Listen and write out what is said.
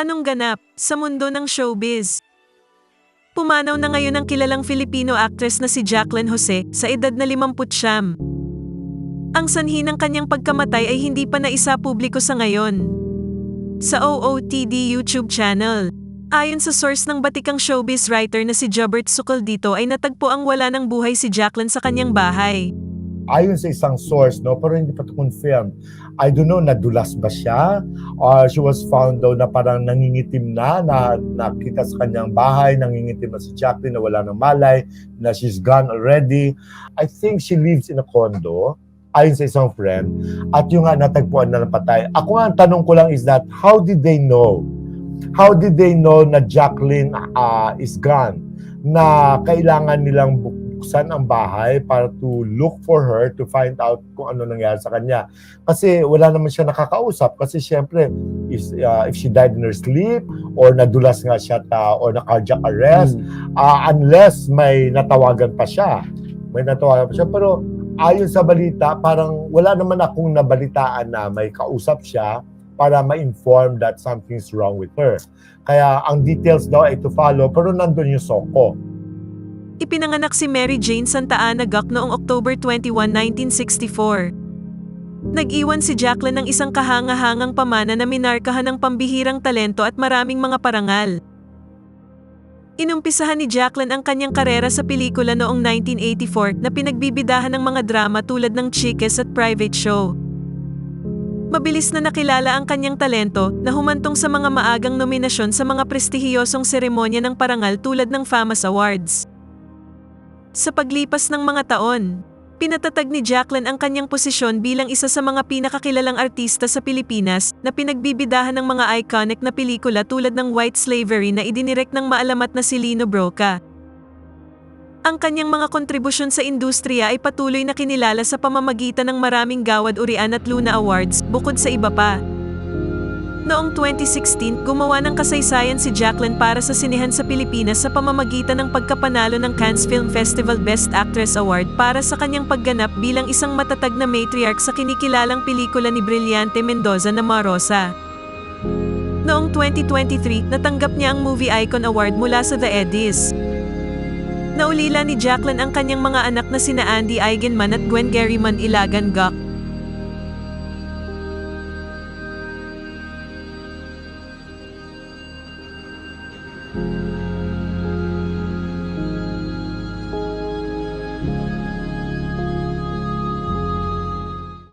Anong ganap sa mundo ng showbiz? Pumanaw na ngayon ang kilalang Filipino actress na si Jacqueline Jose sa edad na 50 Ang sanhi ng kanyang pagkamatay ay hindi pa naisa publiko sa ngayon. Sa OOTD YouTube channel, ayon sa source ng batikang showbiz writer na si Jobert Sukal dito ay natagpo ang wala ng buhay si Jacqueline sa kanyang bahay. Ayon sa isang source, no, pero hindi pa to confirm. I don't know, nadulas ba siya? Or she was found daw na parang nangingitim na, na nakita sa kanyang bahay, nangingitim na si Jacqueline, na wala ng malay, na she's gone already. I think she lives in a condo, ayon sa isang friend, at yung nga natagpuan na napatay. Ako nga, ang tanong ko lang is that, how did they know? How did they know na Jacqueline uh, is gone? Na kailangan nilang buksan ang bahay para to look for her to find out kung ano nangyari sa kanya. Kasi wala naman siya nakakausap kasi syempre is, uh, if she died in her sleep or nadulas nga siya ta, or na cardiac arrest uh, unless may natawagan pa siya. May natawagan pa siya pero ayon sa balita parang wala naman akong nabalitaan na may kausap siya para ma-inform that something's wrong with her. Kaya ang details daw ay to follow pero nandun yung soko. Ipinanganak si Mary Jane Santa Ana Gak noong October 21, 1964. Nag-iwan si Jacqueline ng isang kahanga-hangang pamana na minarkahan ng pambihirang talento at maraming mga parangal. Inumpisahan ni Jacqueline ang kanyang karera sa pelikula noong 1984 na pinagbibidahan ng mga drama tulad ng Chicas at Private Show. Mabilis na nakilala ang kanyang talento na humantong sa mga maagang nominasyon sa mga prestihiyosong seremonya ng parangal tulad ng FAMAS Awards. Sa paglipas ng mga taon, pinatatag ni Jacqueline ang kanyang posisyon bilang isa sa mga pinakakilalang artista sa Pilipinas na pinagbibidahan ng mga iconic na pelikula tulad ng White Slavery na idinirect ng maalamat na si Lino Broca. Ang kanyang mga kontribusyon sa industriya ay patuloy na kinilala sa pamamagitan ng maraming Gawad Urian at Luna Awards, bukod sa iba pa. Noong 2016, gumawa ng kasaysayan si Jacqueline para sa sinehan sa Pilipinas sa pamamagitan ng pagkapanalo ng Cannes Film Festival Best Actress Award para sa kanyang pagganap bilang isang matatag na matriarch sa kinikilalang pelikula ni Brillante Mendoza na Marosa. Noong 2023, natanggap niya ang Movie Icon Award mula sa The Eddies. Naulila ni Jacqueline ang kanyang mga anak na sina Andy Eigenman at Gwen Gerryman Ilagan Gok